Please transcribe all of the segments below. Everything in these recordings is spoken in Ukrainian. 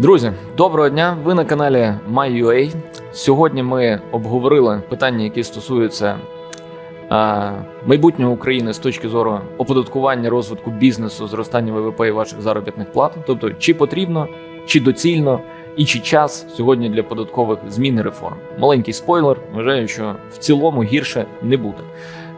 Друзі, доброго дня! Ви на каналі MyUA. Сьогодні ми обговорили питання, які стосуються а, майбутнього України з точки зору оподаткування, розвитку бізнесу, зростання ВВП і ваших заробітних плат. Тобто, чи потрібно, чи доцільно і чи час сьогодні для податкових змін і реформ. Маленький спойлер. Вважаю, що в цілому гірше не буде.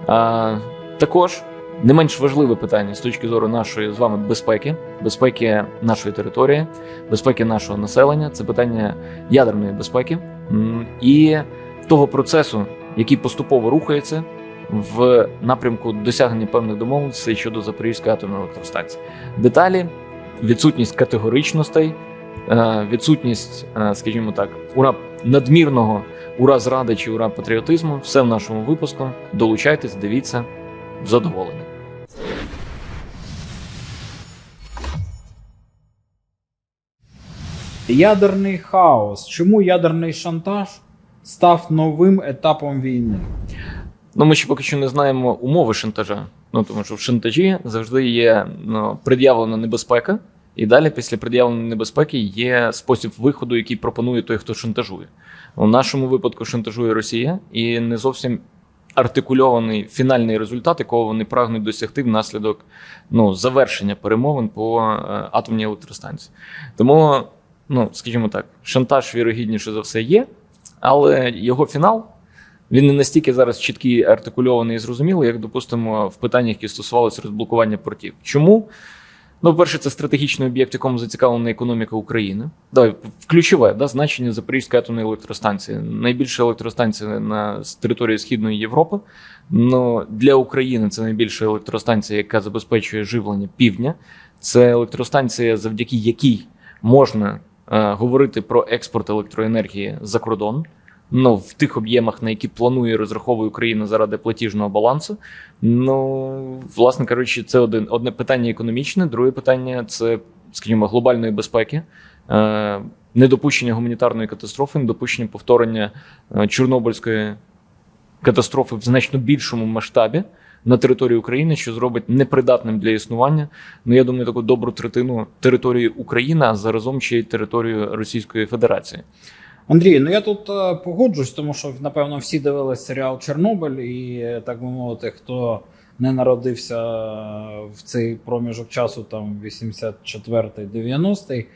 А, також не менш важливе питання з точки зору нашої з вами безпеки, безпеки нашої території, безпеки нашого населення. Це питання ядерної безпеки і того процесу, який поступово рухається в напрямку досягнення певних домовленостей щодо Запорізької атомної електростанції. Деталі, відсутність категоричностей, е, відсутність, е, скажімо так, ура надмірного ура зради чи ура патріотизму. Все в нашому випуску. Долучайтесь, дивіться, задоволені. Ядерний хаос. Чому ядерний шантаж став новим етапом війни? Ну, ми ще поки що не знаємо умови шантажа. Ну тому що в шантажі завжди є ну, пред'явлена небезпека, і далі, після пред'явленої небезпеки, є спосіб виходу, який пропонує той, хто шантажує. У нашому випадку шантажує Росія, і не зовсім артикульований фінальний результат, якого вони прагнуть досягти внаслідок ну, завершення перемовин по е, атомній електростанції. Тому, ну скажімо так, шантаж вірогідніше за все є, але його фінал. Він не настільки зараз чіткий, артикульований і зрозумілий, як, допустимо, в питаннях, які стосувалися розблокування портів. Чому? Ну, перше, це стратегічний об'єкт, якому зацікавлена економіка України. Давай, ключове да, значення Запорізької атомної електростанції. Найбільша електростанція на території Східної Європи. Ну, для України це найбільша електростанція, яка забезпечує живлення півдня. Це електростанція, завдяки якій можна говорити про експорт електроенергії за кордон ну, в тих об'ємах, на які планує розраховує Україна заради платіжного балансу. Ну, власне кажучи, це один одне питання економічне. Друге питання це, скажімо, глобальної безпеки. Е, Недопущення гуманітарної катастрофи, недопущення повторення е, Чорнобильської катастрофи в значно більшому масштабі на території України, що зробить непридатним для існування. Ну я думаю, таку добру третину території України, а заразом ще й територію Російської Федерації. Андрій, ну я тут е, погоджусь, тому що напевно всі дивились серіал Чорнобиль, і е, так би мовити, хто не народився в цей проміжок часу, там 84-й, 90-й, е,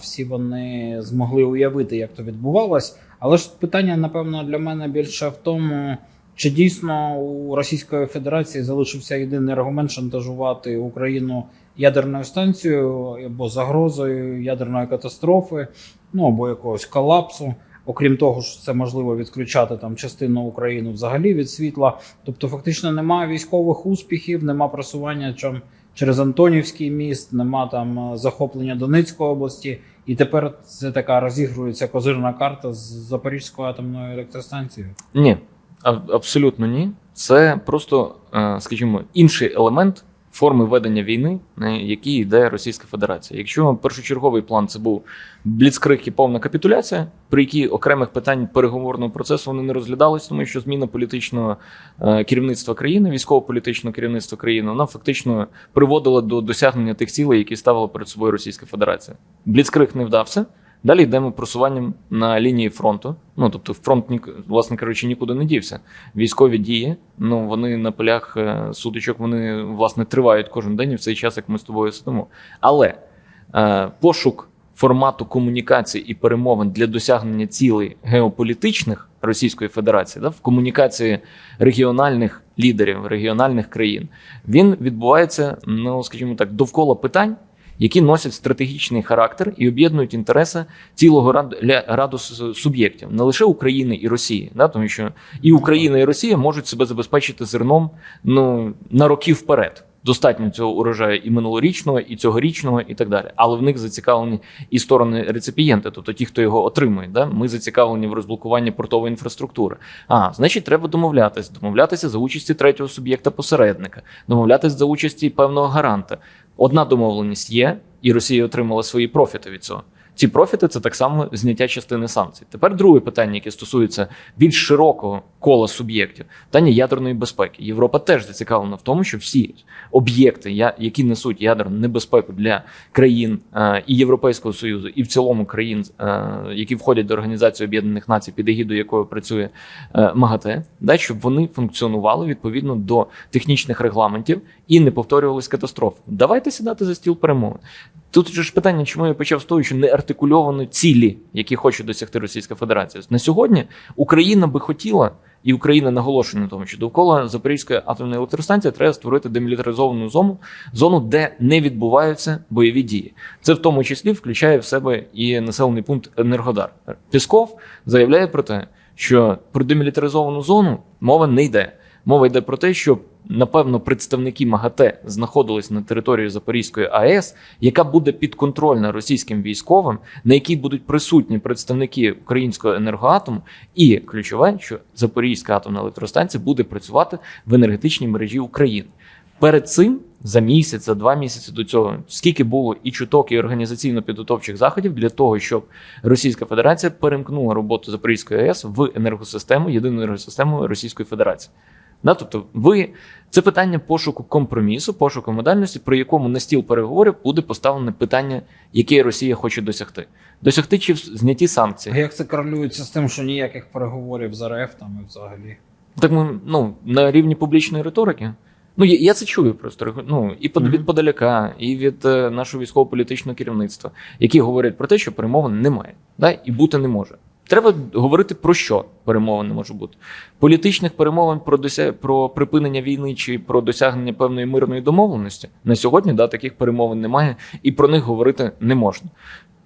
всі вони змогли уявити, як то відбувалось. Але ж питання, напевно, для мене більше в тому, чи дійсно у Російської Федерації залишився єдиний аргумент шантажувати Україну ядерною станцією або загрозою ядерної катастрофи, ну або якогось колапсу. Окрім того, що це можливо відключати там частину України взагалі від світла. Тобто, фактично немає військових успіхів, нема просування чом через Антонівський міст, нема там е, захоплення Донецької області. І тепер це така розігрується козирна карта з Запорізькою атомною електростанцією. Ні, абсолютно ні. Це просто, е, скажімо, інший елемент форми ведення війни, на який йде Російська Федерація. Якщо першочерговий план це був бліцкриг і повна капітуляція, при якій окремих питань переговорного процесу вони не розглядались, тому що зміна політичного е, керівництва країни, військово-політичного керівництва країни, вона фактично приводила до досягнення тих цілей, які ставила перед собою Російська Федерація. Бліцкриг не вдався. Далі йдемо просуванням на лінії фронту. Ну тобто, фронт власне кажучи, нікуди не дівся. Військові дії, ну вони на полях е, сутичок, вони власне тривають кожен день і в цей час, як ми з тобою сидимо. Але е, пошук формату комунікації і перемовин для досягнення цілей геополітичних Російської Федерації, да, в комунікації регіональних лідерів, регіональних країн, він відбувається, ну скажімо так, довкола питань які носять стратегічний характер і об'єднують інтереси цілого рад- раду суб'єктів, не лише України і Росії, да, тому що і Україна, і Росія можуть себе забезпечити зерном ну на роки вперед. Достатньо цього урожаю і минулорічного, і цьогорічного, і так далі. Але в них зацікавлені і сторони реципієнти, тобто ті, хто його отримує. Да? Ми зацікавлені в розблокуванні портової інфраструктури. А значить, треба домовлятися, домовлятися за участі третього суб'єкта посередника, домовлятися за участі певного гаранта. Одна домовленість є, і Росія отримала свої профіти від цього. Ці профіти це так само зняття частини санкцій. Тепер друге питання, яке стосується більш широкого кола суб'єктів, питання ядерної безпеки. Європа теж зацікавлена в тому, що всі об'єкти, які несуть ядерну небезпеку для країн е, і Європейського союзу, і в цілому країн, е, які входять до Організації Об'єднаних Націй, під егідою якої працює е, МАГАТЕ, да, щоб вони функціонували відповідно до технічних регламентів і не повторювались катастрофи. Давайте сідати за стіл перемовин. Тут ж питання, чому я почав з того, що не артикульовано цілі, які хоче досягти Російська Федерація. На сьогодні Україна би хотіла, і Україна наголошує на тому, що довкола Запорізької атомної електростанції треба створити демілітаризовану зону, зону, де не відбуваються бойові дії. Це в тому числі включає в себе і населений пункт Енергодар. Пісков заявляє про те, що про демілітаризовану зону мова не йде. Мова йде про те, що напевно представники МАГАТЕ знаходились на території Запорізької АЕС, яка буде підконтрольна російським військовим, на якій будуть присутні представники українського енергоатому, і ключове, що Запорізька атомна електростанція буде працювати в енергетичній мережі України. Перед цим за місяць, за два місяці до цього, скільки було і чуток, і організаційно-підготовчих заходів для того, щоб Російська Федерація перемкнула роботу Запорізької АЕС в енергосистему, єдину енергосистему Російської Федерації. Да, тобто, ви це питання пошуку компромісу, пошуку модальності, при якому на стіл переговорів буде поставлене питання, яке Росія хоче досягти. Досягти чи в знятті санкцій. А як це корелюється з тим, що ніяких переговорів з РФ там і взагалі? Так ми ну на рівні публічної риторики. Ну я, я це чую просто ну, і под, Мгм. від подаляка, і від е, нашого військово-політичного керівництва, які говорять про те, що перемовин немає, да, і бути не може. Треба говорити про що перемовин не може бути. Політичних перемовин про дося... про припинення війни чи про досягнення певної мирної домовленості на сьогодні да, таких перемовин немає, і про них говорити не можна.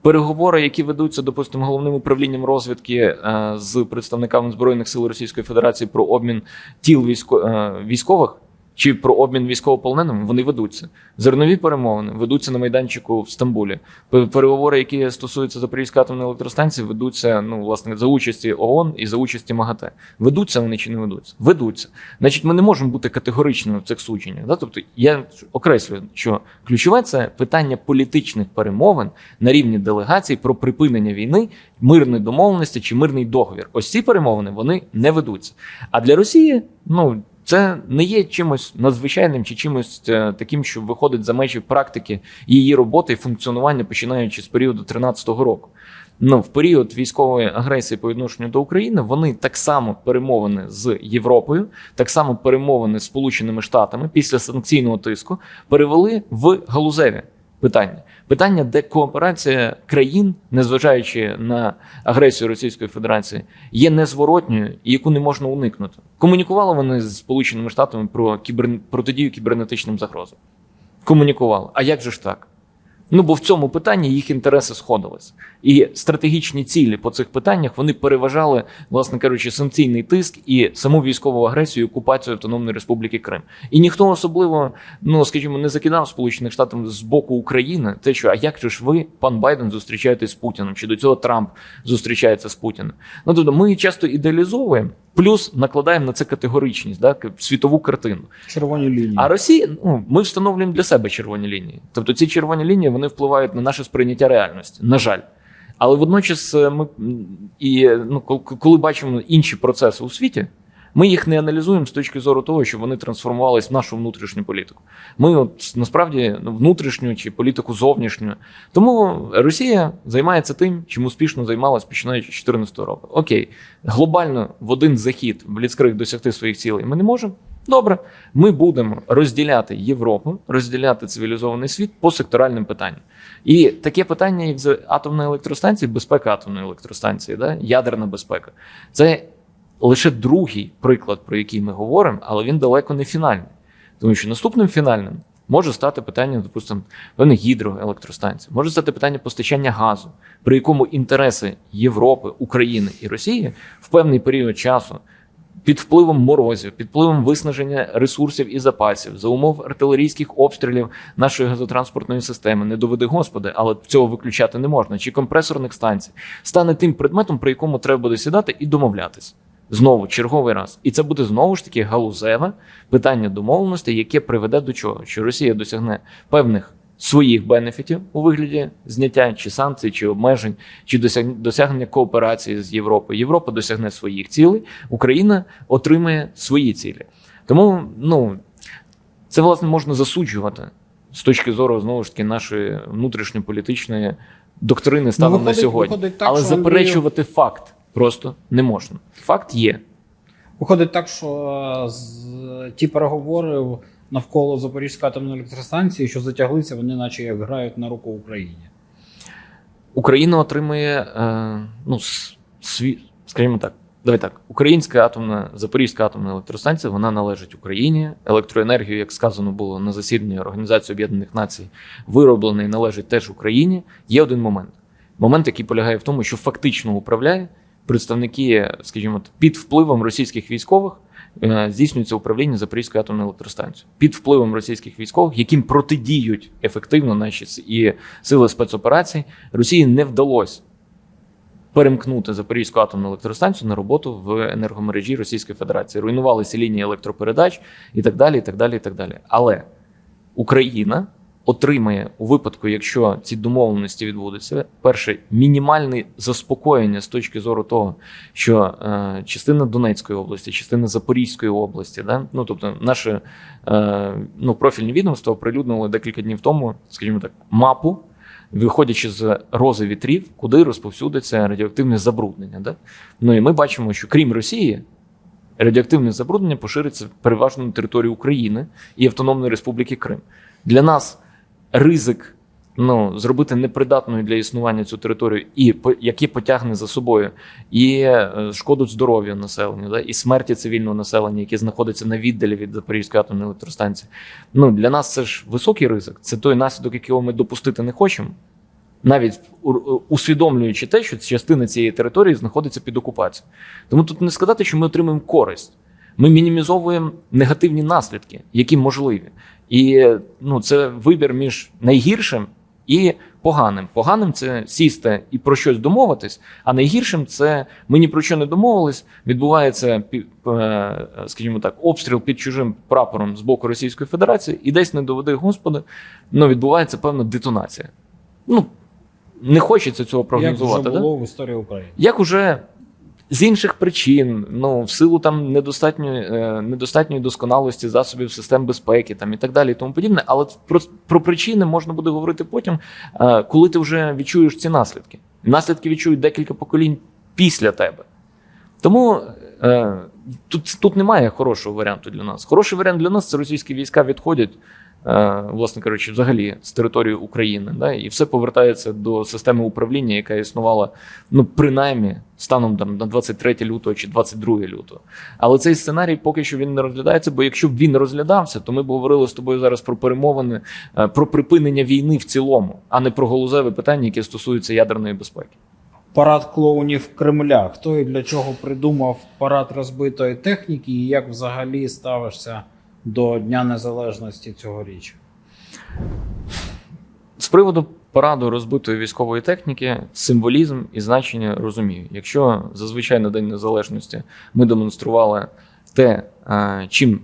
Переговори, які ведуться, допустимо, головним управлінням розвідки е, з представниками збройних сил Російської Федерації про обмін тіл е, військових чи про обмін військовополоненими, вони ведуться. Зернові перемовини ведуться на майданчику в Стамбулі. Переговори, які стосуються Запорізької атомної електростанції, ведуться ну власне за участі ООН і за участі МАГАТЕ. Ведуться вони чи не ведуться? Ведуться. Значить, ми не можемо бути категоричними в цих судженнях. Да? Тобто, я окреслюю, що ключове це питання політичних перемовин на рівні делегацій про припинення війни, мирної домовленості чи мирний договір. Ось ці перемовини вони не ведуться. А для Росії, ну. Це не є чимось надзвичайним чи чимось е, таким, що виходить за межі практики її роботи і функціонування, починаючи з періоду 2013 року. Ну, в період військової агресії по відношенню до України вони так само перемовини з Європою, так само перемовини з Сполученими Штатами після санкційного тиску перевели в галузеві питання. Питання, де кооперація країн, незважаючи на агресію Російської Федерації, є незворотньою і яку не можна уникнути. Комунікували вони з Сполученими Штатами про кібер... протидію кібернетичним загрозам. Комунікували. А як же ж так? Ну бо в цьому питанні їх інтереси сходились. І стратегічні цілі по цих питаннях вони переважали, власне кажучи, санкційний тиск і саму військову агресію окупацію Автономної Республіки Крим. І ніхто особливо, ну скажімо, не закидав Сполучених Штатів з боку України те, що а як же ж ви, пан Байден, зустрічаєтесь з Путіним? Чи до цього Трамп зустрічається з Путіним? Ну тобто ми часто ідеалізовуємо, плюс накладаємо на це категоричність, да, світову картину. Червоні лінії. А Росія, ну ми встановлюємо для себе червоні лінії. Тобто ці червоні лінії вони впливають на наше сприйняття реальності. На жаль. Але водночас е, ми і ну, коли бачимо інші процеси у світі, ми їх не аналізуємо з точки зору того, що вони трансформувалися в нашу внутрішню політику. Ми от насправді ну, внутрішню чи політику зовнішню. Тому Росія займається тим, чим успішно займалась починаючи з 2014 року. Окей, глобально в один захід в Ліцкриг досягти своїх цілей ми не можемо. Добре, ми будемо розділяти Європу, розділяти цивілізований світ по секторальним питанням. І таке питання, як з атомної електростанції, безпека атомної електростанції, да? ядерна безпека, це лише другий приклад, про який ми говоримо, але він далеко не фінальний. Тому що наступним фінальним може стати питання, допустимо, певних гідроелектростанцій, може стати питання постачання газу, при якому інтереси Європи, України і Росії в певний період часу під впливом морозів, під впливом виснаження ресурсів і запасів, за умов артилерійських обстрілів нашої газотранспортної системи, не доведи господи, але цього виключати не можна, чи компресорних станцій, стане тим предметом, при якому треба буде сідати і домовлятися. Знову черговий раз, і це буде знову ж таки галузеве питання домовленості, яке приведе до чого? Що Росія досягне певних своїх бенефітів у вигляді зняття чи санкцій, чи обмежень, чи досяг- досягнення кооперації з Європою. Європа досягне своїх цілей, Україна отримає свої цілі. Тому ну, це власне можна засуджувати з точки зору знову ж таки нашої внутрішньополітичної доктрини станом на Ну, виходить- сьогодні. виходить так, Але що Андрію- заперечувати факт просто не можна. Факт є. Виходить так, що е, з, ті переговори навколо Запорізької атомної електростанції, що затяглися, вони наче як грають на руку Україні. Україна отримує, е, ну, с- сві, скажімо так, давай так, українська атомна Запорізька атомна електростанція вона належить Україні. Електроенергію, як сказано було на засіданні Організації Об'єднаних Націй, вироблена і належить теж Україні. Є один момент. Момент, який полягає в тому, що фактично управляє представники, скажімо, під впливом російських військових. е, Здійснюється управління Запорізькою атомною електростанцією під впливом російських військових, яким протидіють ефективно наші і сили спецоперацій. Росії не вдалося перемкнути Запорізьку атомну електростанцію на роботу в енергомережі Російської Федерації. Руйнувалися лінії електропередач і так далі. і так далі, і так далі. Але Україна отримає у випадку, якщо ці домовленості відбудуться, перше мінімальне заспокоєння з точки зору того, що е, частина Донецької області, частина Запорізької області, да? ну тобто наше е, ну, профільне відомство оприлюднило декілька днів тому, скажімо так, мапу виходячи з рози вітрів, куди розповсюдиться радіоактивне забруднення. Да? Ну і ми бачимо, що крім Росії, радіоактивне забруднення пошириться переважно на територію України і Автономної Республіки Крим. Для нас ризик ну, зробити непридатною для існування цю територію, і яке потягне за собою і е, шкоду здоров'ю населення, да? і смерті цивільного населення, яке знаходиться на віддалі від Запорізької атомної електростанції. Ну, для нас це ж високий ризик. Це той наслідок, якого ми допустити не хочемо. Навіть у- усвідомлюючи те, що частина цієї території знаходиться під окупацією. Тому тут не сказати, що ми отримуємо користь. Ми мінімізовуємо негативні наслідки, які можливі. І ну, це вибір між найгіршим і поганим. Поганим це сісти і про щось домовитись, а найгіршим це ми ні про що не домовились. Відбувається е, скажімо так, обстріл під чужим прапором з боку Російської Федерації, і десь не доведи Господи, ну відбувається певна детонація. Ну не хочеться цього Як прогнозувати. вже да? в історії України. Як уже з інших причин, ну в силу там недостатньої, е, недостатньої досконалості засобів систем безпеки, там і так далі, і тому подібне. Але про, про причини можна буде говорити потім, е, коли ти вже відчуєш ці наслідки. Наслідки відчують декілька поколінь після тебе. Тому е, тут, тут немає хорошого варіанту для нас. Хороший варіант для нас це російські війська відходять, власне кажучи, взагалі з території України. Да, і все повертається до системи управління, яка існувала ну, принаймні станом там, на 23 лютого чи 22 лютого. Але цей сценарій поки що він не розглядається, бо якщо б він розглядався, то ми б говорили з тобою зараз про перемовини, е, про припинення війни в цілому, а не про галузеве питання, яке стосується ядерної безпеки. Парад клоунів Кремля. Хто і для чого придумав парад розбитої техніки, і як взагалі ставишся до Дня Незалежності цьогоріч? З приводу параду розбитої військової техніки, символізм і значення розумію. Якщо зазвичай на День Незалежності ми демонстрували те, е, чим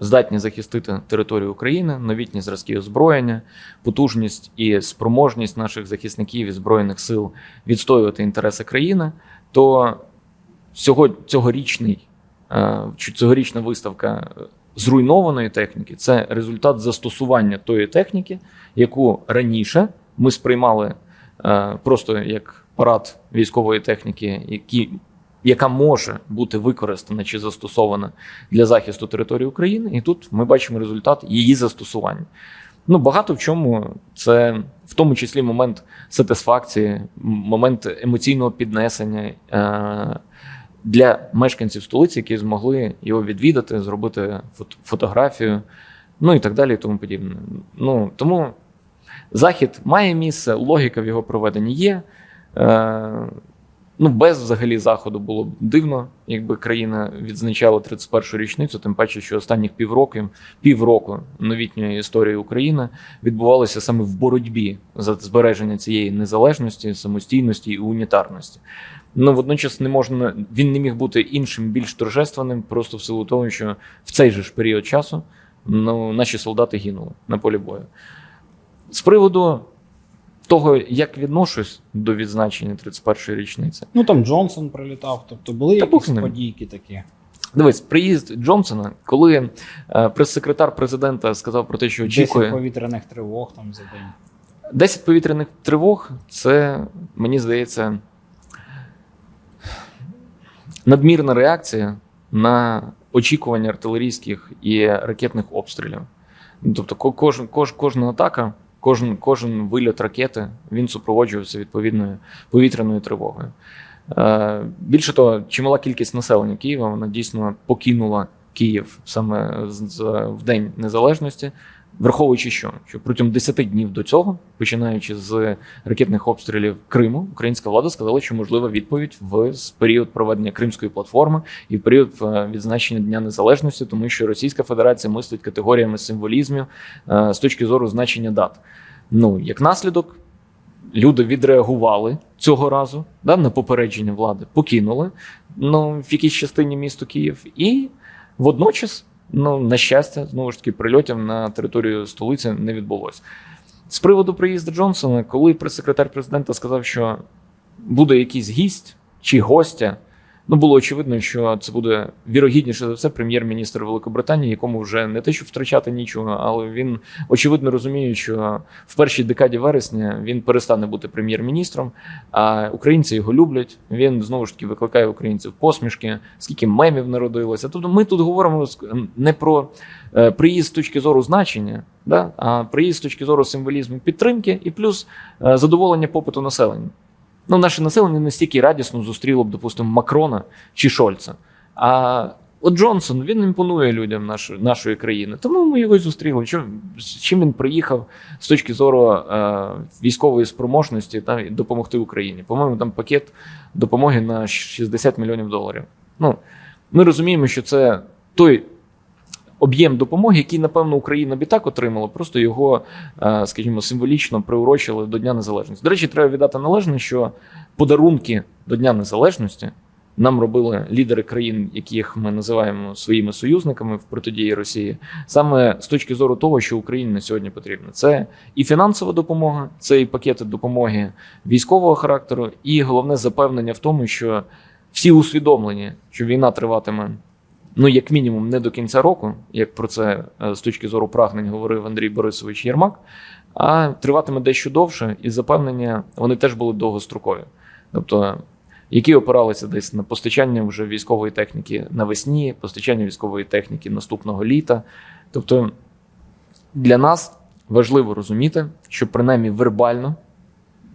здатні захистити територію України, новітні зразки озброєння, потужність і спроможність наших захисників і збройних сил відстоювати інтереси країни, то сього, цьогорічний, е, цьогорічна виставка зруйнованої техніки це результат застосування тої техніки, яку раніше ми сприймали е, просто як парад військової техніки, які, яка може бути використана чи застосована для захисту території України. І тут ми бачимо результат її застосування. Ну, багато в чому це в тому числі момент сатисфакції, момент емоційного піднесення е, для мешканців столиці, які змогли його відвідати, зробити фото- фотографію, ну і так далі, і тому подібне. Ну тому захід має місце, логіка в його проведенні є. Е, ну, без взагалі заходу було б дивно, якби країна відзначала 31-ю річницю, тим паче, що останніх півроку, півроку новітньої історії України відбувалося саме в боротьбі за збереження цієї незалежності, самостійності і унітарності. Ну, водночас не можна, він не міг бути іншим, більш торжественним, просто в силу того, що в цей же ж період часу ну, наші солдати гинули на полі бою. З приводу того, як відношусь до відзначення 31-ї річниці. Ну там Джонсон прилітав, тобто були Та якісь подійки такі. Дивись, приїзд Джонсона, коли е, прес-секретар президента сказав про те, що 10 повітряних тривог там за день. 10 повітряних тривог, це мені здається надмірна реакція на очікування артилерійських і ракетних обстрілів. Ну, Тобто, ко- кожен, кож, кожна атака, кожен, кожен вильот ракети він супроводжувався відповідною повітряною тривогою. Е, більше того, чимала кількість населення Києва вона дійсно покинула Київ саме з- в День Незалежності, враховуючи, що, що протягом 10 днів до цього, починаючи з ракетних обстрілів Криму, українська влада сказала, що можлива відповідь в період проведення Кримської платформи і в період е, відзначення Дня Незалежності, тому що Російська Федерація мислить категоріями символізмів е, з точки зору значення дат. Ну, як наслідок, люди відреагували цього разу да, на попередження влади, покинули ну, в якійсь частині місто Київ, і водночас, ну, на щастя, знову ж таки, прильотів на територію столиці не відбулося. З приводу приїзду Джонсона, коли прес-секретар президента сказав, що буде якийсь гість чи гостя, ну було очевидно, що це буде вірогідніше за все прем'єр-міністр Великобританії, якому вже не те, щоб втрачати нічого, але він очевидно розуміє, що в першій декаді вересня він перестане бути прем'єр-міністром, а українці його люблять. Він знову ж таки викликає українців посмішки, скільки мемів народилося. Тобто ми тут говоримо ск- не про е, приїзд з точки зору значення, да? а приїзд з точки зору символізму підтримки і плюс е, задоволення попиту населення. Ну, наше населення не стільки радісно зустріло б, допустимо, Макрона чи Шольца. А от Джонсон він імпонує людям нашої, нашої країни. Тому ми його й зустріли. З чим він приїхав з точки зору е, військової спроможності та допомогти Україні? По-моєму, там пакет допомоги на 60 мільйонів доларів. Ну, ми розуміємо, що це той об'єм допомоги, який, напевно, Україна б і так отримала, просто його, е, скажімо, символічно приурочили до Дня Незалежності. До речі, треба віддати належне, що подарунки до Дня Незалежності нам робили лідери країн, яких ми називаємо своїми союзниками в протидії Росії, саме з точки зору того, що Україні на сьогодні потрібно. Це і фінансова допомога, це і пакети допомоги військового характеру, і головне запевнення в тому, що всі усвідомлені, що війна триватиме. Ну, як мінімум, не до кінця року, як про це е, з точки зору прагнень говорив Андрій Борисович Єрмак, а триватиме дещо довше, і запевнення вони теж були довгострокові. Тобто, які опиралися десь на постачання вже військової техніки навесні, постачання військової техніки наступного літа. Тобто для нас важливо розуміти, що принаймні вербально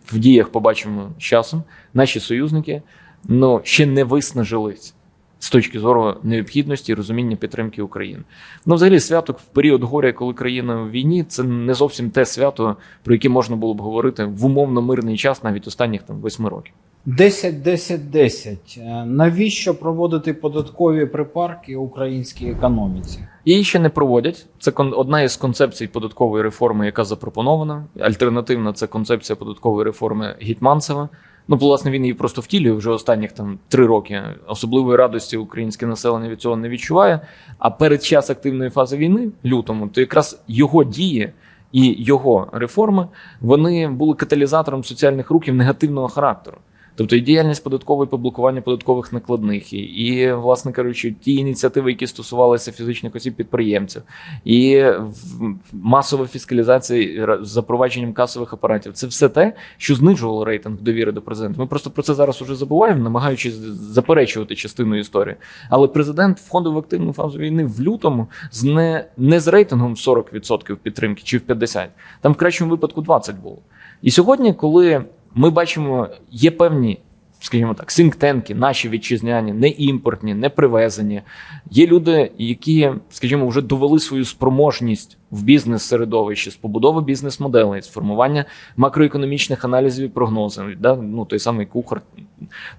в діях побачимо з часом, наші союзники ну, ще не виснажились з точки зору необхідності і розуміння підтримки України. Ну, взагалі, свято в період горя, коли країна в війні, це не зовсім те свято, про яке можна було б говорити в умовно мирний час, навіть останніх там восьми років. 10, 10, 10. Е, Навіщо проводити податкові припарки українській економіці? Її ще не проводять. Це одна із концепцій податкової реформи, яка запропонована. Альтернативна це концепція податкової реформи Гетьманцева. Ну, власне, він її просто втілює вже останніх там три роки. Особливої радості українське населення від цього не відчуває. А перед час активної фази війни, лютому, то якраз його дії і його реформи вони були каталізатором соціальних рухів негативного характеру. Тобто і діяльність податкової по блокуванню податкових накладних, і, і, власне кажучи, ті ініціативи, які стосувалися фізичних осіб підприємців, і масова фіскалізація з запровадженням касових апаратів. Це все те, що знижувало рейтинг довіри до президента. Ми просто про це зараз уже забуваємо, намагаючись заперечувати частину історії. Але президент входив в активну фазу війни в лютому з не, не з рейтингом 40% підтримки чи в 50%. Там в кращому випадку 20 було. І сьогодні, коли ми бачимо, є певні, скажімо так, синктенки, наші вітчизняні, не імпортні, не привезені. Є люди, які, скажімо, вже довели свою спроможність в бізнес-середовищі з побудови бізнес-моделей, з формування макроекономічних аналізів і прогнозів. Да? Ну, той самий кухар.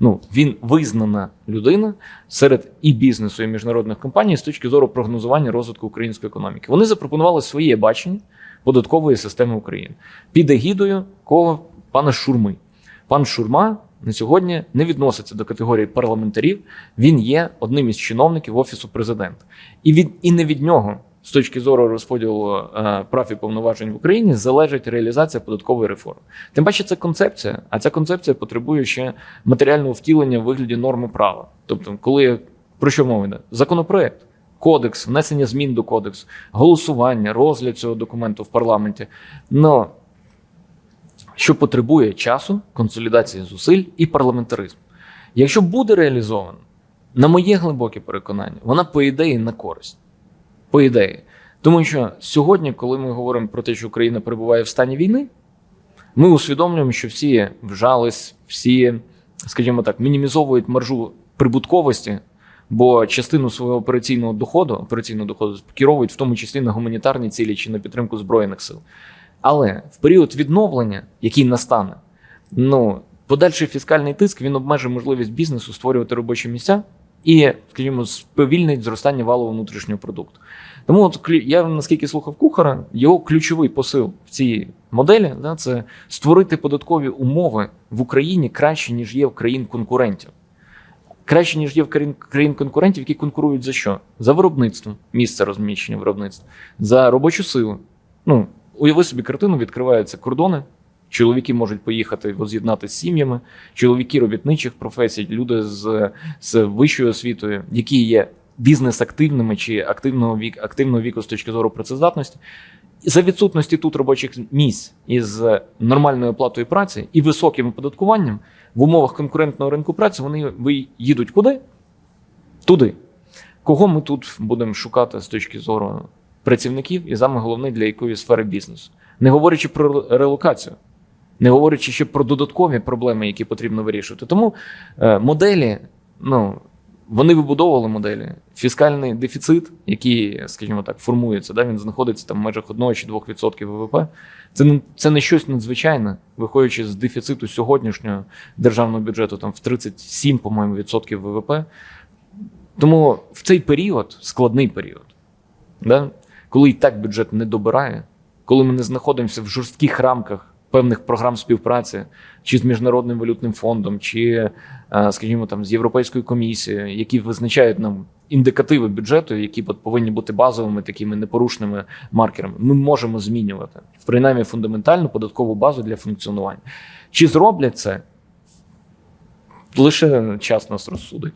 Ну, він визнана людина серед і бізнесу, і міжнародних компаній з точки зору прогнозування розвитку української економіки. Вони запропонували своє бачення податкової системи України під егідою кого пана Шурми. Пан Шурма на сьогодні не відноситься до категорії парламентарів. Він є одним із чиновників офісу президента, і від і не від нього з точки зору розподілу е, прав і повноважень в Україні залежить реалізація податкової реформи. Тим паче, це концепція, а ця концепція потребує ще матеріального втілення в вигляді норми права. Тобто, коли про що мова йде? Законопроект, кодекс, внесення змін до кодексу, голосування, розгляд цього документу в парламенті. Но що потребує часу, консолідації зусиль і парламентаризму. Якщо буде реалізовано, на моє глибоке переконання, вона по ідеї на користь. По ідеї. Тому що сьогодні, коли ми говоримо про те, що Україна перебуває в стані війни, ми усвідомлюємо, що всі вжались, всі, скажімо так, мінімізовують маржу прибутковості, бо частину свого операційного доходу, операційного доходу керовують в тому числі на гуманітарні цілі чи на підтримку збройних сил. Але в період відновлення, який настане, ну подальший фіскальний тиск він обмежить можливість бізнесу створювати робочі місця і, скажімо, сповільнить зростання валового внутрішнього продукту. Тому от я наскільки слухав кухара, його ключовий посил в цій моделі да, це створити податкові умови в Україні краще, ніж є в країн конкурентів. Краще, ніж є в країн, конкурентів, які конкурують за що? За виробництво, місце розміщення виробництва, за робочу силу. Ну, уяви собі картину, відкриваються кордони. Чоловіки можуть поїхати воз'єднати з сім'ями, чоловіки робітничих професій, люди з, з вищою освітою, які є бізнес-активними чи активного вік, активного віку з точки зору працездатності. За відсутності тут робочих місць із нормальною оплатою праці і високим оподаткуванням в умовах конкурентного ринку праці вони їдуть куди? Туди. Кого ми тут будемо шукати з точки зору працівників і саме головне для якої сфери бізнесу? Не говорячи про релокацію, не говорячи ще про додаткові проблеми, які потрібно вирішувати. Тому е, моделі, ну, вони вибудовували моделі. Фіскальний дефіцит, який, скажімо так, формується, да, він знаходиться там в межах 1 чи 2% ВВП. Це не, це не щось надзвичайне, виходячи з дефіциту сьогоднішнього державного бюджету, там в 37, по-моєму, відсотків ВВП. Тому в цей період, складний період, да, коли і так бюджет не добирає, коли ми не знаходимося в жорстких рамках певних програм співпраці, чи з Міжнародним валютним фондом, чи, е, скажімо, там з Європейською комісією, які визначають нам індикативи бюджету, які повинні бути базовими такими непорушними маркерами, ми можемо змінювати принаймні фундаментальну податкову базу для функціонування. Чи зроблять це? Лише час нас розсудить.